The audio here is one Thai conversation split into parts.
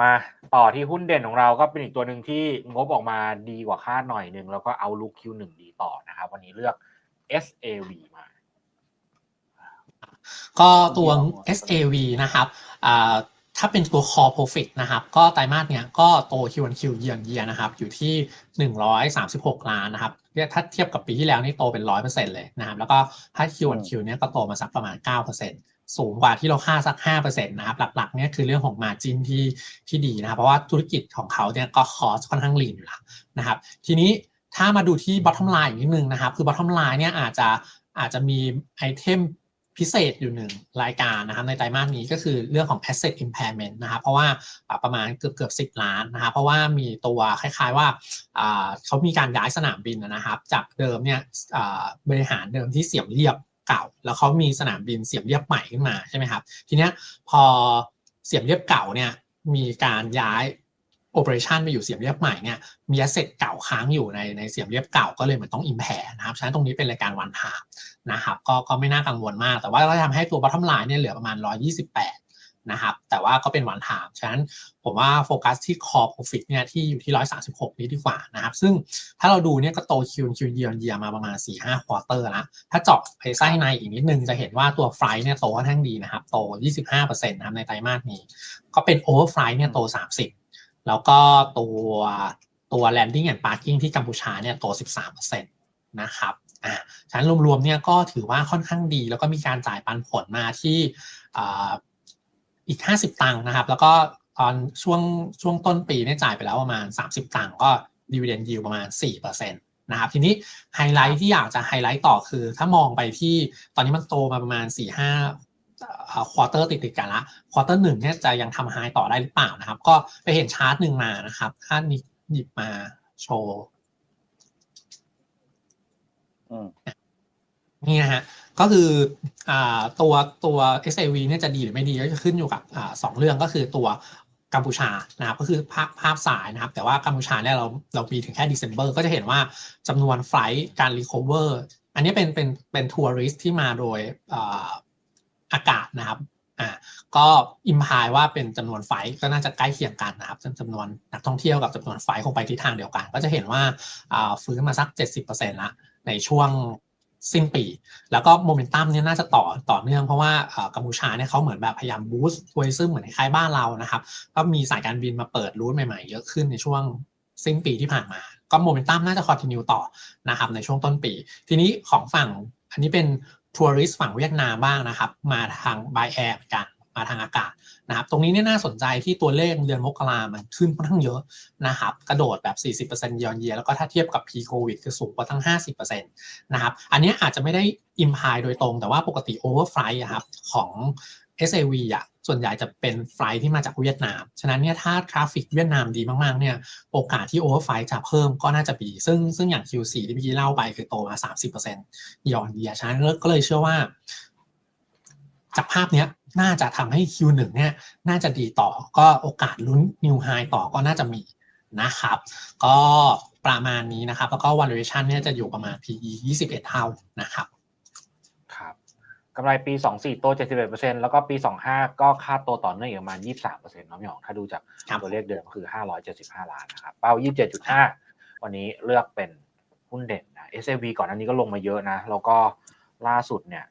มาต่อที่หุ้นเด่นของเราก็เป็นอีกตัวหนึ่งที่งบออกมาดีกว่าคาดหน่อยหนึ่งแล้วก็เอาลุก Q1 ดีต่อนะครับ วันนี้เลือก SAV มา ก็ตัว SAV นะครับถ้าเป็นตัว core profit นะครับ ก็ไตรมาสเนี้ยก็โต Q1Q เยียนเยียนะครับ อยู่ที่ 136 ล้านนะครับเรียถ้าเทียบกับปีที่แล้วนี่โตเป็น 100%เลยนะครับ แล้วก็ถ้า Q1Q เนี้ยก็โตมาสักประมาณ 9% สูงกว่าที่เราคาดสัก5%นะครับหลักๆเนี่ยคือเรื่องของ margin ที่ที่ดีนะครับเพราะว่าธุรกิจของเขาเนี่ยก็ cost ค่อนข้าง lean อยู่แล้วนะครับทีนี้ถ้ามาดูที่ bottom line อีกนิดนึงนะครับคือ bottom line เนี่ยอาจจะอาจจะมีไอเทมพิเศษอยู่หนึ่งรายการนะครับในไตรมาสนี้ก็คือเรื่องของ asset impairment นะครับเพราะว่าประมาณเกือบเกือบสิล้านนะครับเพราะว่ามีตัวคล้ายๆว่าเขามีการย้ายสนามบินนะครับจากเดิมเนี่ยบริหารเดิมที่เสียมเรียบ เก่า แล้วเขามีสนามบินเสียมเรียบใหม่ขึ้นมาใช่ไหมครับทีเนี้ยพอเสียมเรียบเก่าเนี่ยมีการย้ายโอเปอเรชันไปอยู่เสียมเรียบใหม่เนี่ยมีแอสเซทเก่าค้างอยู่ในในเสียมเรียบเก่าก็เลยเหมือนต้องอิมแพร์นะครับฉะนั้นตรงนี้เป็นรายการวันหานะครับก็ก็ไม่น่ากังวลมาก แต่ว่าก็ทำให้ตัว bottom line เนี่ยเหลือประมาณ 128 นะครับ แต่ว่าก็เป็นวันทาม ฉะนั้นผมว่าโฟกัสที่ core profit เนี่ยที่อยู่ที่ 136 นี้ดีกว่านะครับ ซึ่งถ้าเราดูเนี่ยก็โตคิวคิวเยียร์เยียมาประมาณ 4-5 ควอเตอร์แล้วถ้าเจาะไปไส้ในอีกนิดนึงจะเห็นว่าตัวไฟเนี่ยโตค่อนข้างดีนะครับ โต 25%นะครับในไตรมาสนี้ ก็เป็น overflight เนี่ยโต 30 แล้วก็ตัวตัว landing and parking ที่กัมพูชาเนี่ยโต 13%นะครับอ่าฉะนั้นรวมๆเนี่ยก็ถือว่าค่อนข้างดี แล้วก็มีการจ่ายปันผลมาที่ อีก 50 ตังค์นะครับ แล้วก็ตอนช่วงช่วงต้นปีเนี่ยจ่ายไปแล้วประมาณ 30 ตังค์ก็ดีเวเดนยิวประมาณ 4%นะครับทีนี้ไฮไลท์ที่อยากจะไฮไลท์ต่อคือ ถ้ามองไปที่ตอนนี้มันโตมาประมาณ 4-5ควอเตอร์ติดติดกันละควอเตอร์หนึ่งเนี่ยจะยังทำไฮต่อได้หรือเปล่านะครับ ก็ไปเห็นชาร์ตหนึ่งมานะครับ ถ้านี้หยิบมาโชว์นี่นะฮะ ก็คืออตัวตัว SAV เนี่ยจะดีหรือไม่ดีก็จะขึ้นอยู่กับอสองเรื่องก็คือตัวกัมพูชานะครับก็คือภาพภาพสายนะครับ แต่ว่ากัมพูชาเนี่ยเราเราปีถึงแค่ December ก็จะเห็นว่าจำนวนไฟล์การรีคอเวอร์อันนี้เป็นเป็นเป็นทัวริสที่มาโดยอากาศนะครับอ่าก็อิมพายว่าเป็นจำนวนไฟก็น่าจะใกล้เคียงกันนะครับจำนวนนักท่องเที่ยวกับจำนวนไฟคงไปทิศทางเดียวกัน ก็จะเห็นว่าอ่าฟื้นมาสัก 70%ละในช่วง สิ้นปี แล้วก็โมเมนตัมเนี่ยน่าจะต่อต่อเนื่องเพราะว่ากัมพูชาเนี่ยเขาเหมือนแบบพยายามบูสต์ทัวริซึมเหมือนคล้ายบ้านเรานะครับ ก็มีสายการบินมาเปิดรูทใหม่ๆ เยอะขึ้นในช่วงสิ้นปีที่ผ่านมา ก็โมเมนตัมน่าจะคอนติเนียต่อนะครับในช่วงต้นปี ทีนี้ของฝั่งอันนี้เป็นทัวริสต์ฝั่งเวียดนามบ้างนะครับ มาทางบายแอร์กัน มาทางอากาศนะครับ ตรงนี้เนี่ยน่าสนใจที่ตัวเลขเดือนมกรามันขึ้นค่อนข้างเยอะนะครับ กระโดดแบบ 40%เยอนเยียแล้วก็ถ้าเทียบกับพีโควิดคือสูงกว่าทั้ง 50%นะครับ อันนี้อาจจะไม่ได้อิมพายโดยตรง แต่ว่าปกติโอเวอร์ไฟล์ครับของ SAV อะส่วนใหญ่จะเป็นไฟล์ที่มาจากเวียดนาม ฉะนั้นเนี่ยถ้าทราฟิกเวียดนามดีมากๆเนี่ยโอกาสที่โอเวอร์ไฟล์จะเพิ่มก็น่าจะมีซึ่งซึ่งอย่าง Q4 ที่เมื่เล่าไปคือโตมา 30%ยอนเยียฉะนั้นก็เลยเชื่อว่า จากภาพเนี้ยน่าจะทำให้ Q1 เนี่ยน่าจะดีต่อก็โอกาสลุ้น New High ต่อก็น่าจะมีนะครับ ก็ประมาณนี้นะครับ แล้วก็ valuation เนี่ยจะอยู่ประมาณ PE 21 เท่านะครับกำไรปี 24 โต 71%แล้วก็ปี 25 ก็คาดโตต่อเนื่องอีกประมาณ 23%น้องหยอง ถ้าดูจากตัวเลขเดิมคือ 575 ล้านนะครับ เป้า 27.5 วันนี้เลือกเป็นหุ้นเด่นนะ SAV ก่อนอันนี้ก็ลงมาเยอะนะ แล้วก็ล่าสุดเนี่ย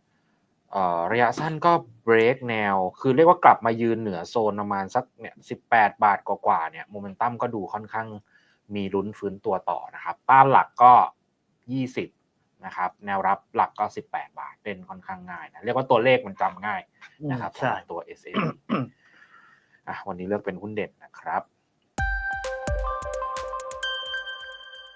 ระยะสั้นก็เบรกแนว คือเรียกว่ากลับมายืนเหนือโซนประมาณสักเนี่ย18บาทกว่าๆเนี่ยโมเมนตัมก็ดูค่อนข้างมีลุ้นฟื้นตัวต่อนะครับป้านหลักก็ 20นะครับแนวรับหลักก็ 18 บาทเป็นค่อนข้างง่ายนะเรียกว่าตัวเลขมันจำง่ายนะครับสำหรับตัว s ออะวันนี้เลือกเป็นหุ้นเด่นนะครับ